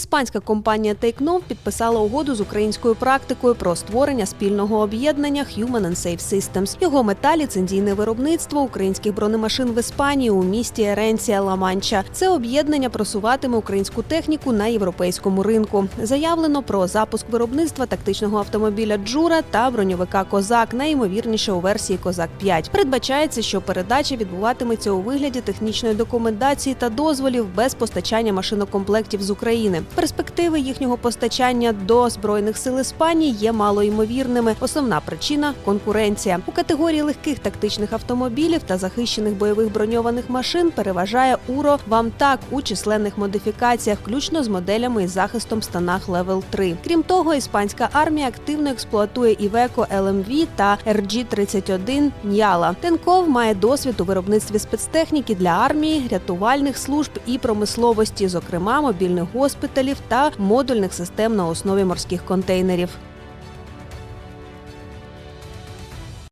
Іспанська компанія TakeNov підписала угоду з українською практикою про створення спільного об'єднання Human and Safe Systems. Його мета ліцензійне виробництво українських бронемашин в Іспанії у місті Еренція Ла-Манча. Це об'єднання просуватиме українську техніку на європейському ринку. Заявлено про запуск виробництва тактичного автомобіля Джура та броньовика Козак, найімовірніше у версії Козак 5 Передбачається, що передача відбуватиметься у вигляді технічної документації та дозволів без постачання машинокомплектів з України. Перспективи їхнього постачання до збройних сил Іспанії є малоймовірними. Основна причина конкуренція у категорії легких тактичних автомобілів та захищених бойових броньованих машин переважає Уро Вамтак у численних модифікаціях, включно з моделями із захистом станах Level 3. Крім того, іспанська армія активно експлуатує Iveco LMV та RG-31 Ньяла. Тенков має досвід у виробництві спецтехніки для армії, рятувальних служб і промисловості, зокрема мобільних госпіталів та модульних систем на основі морських контейнерів.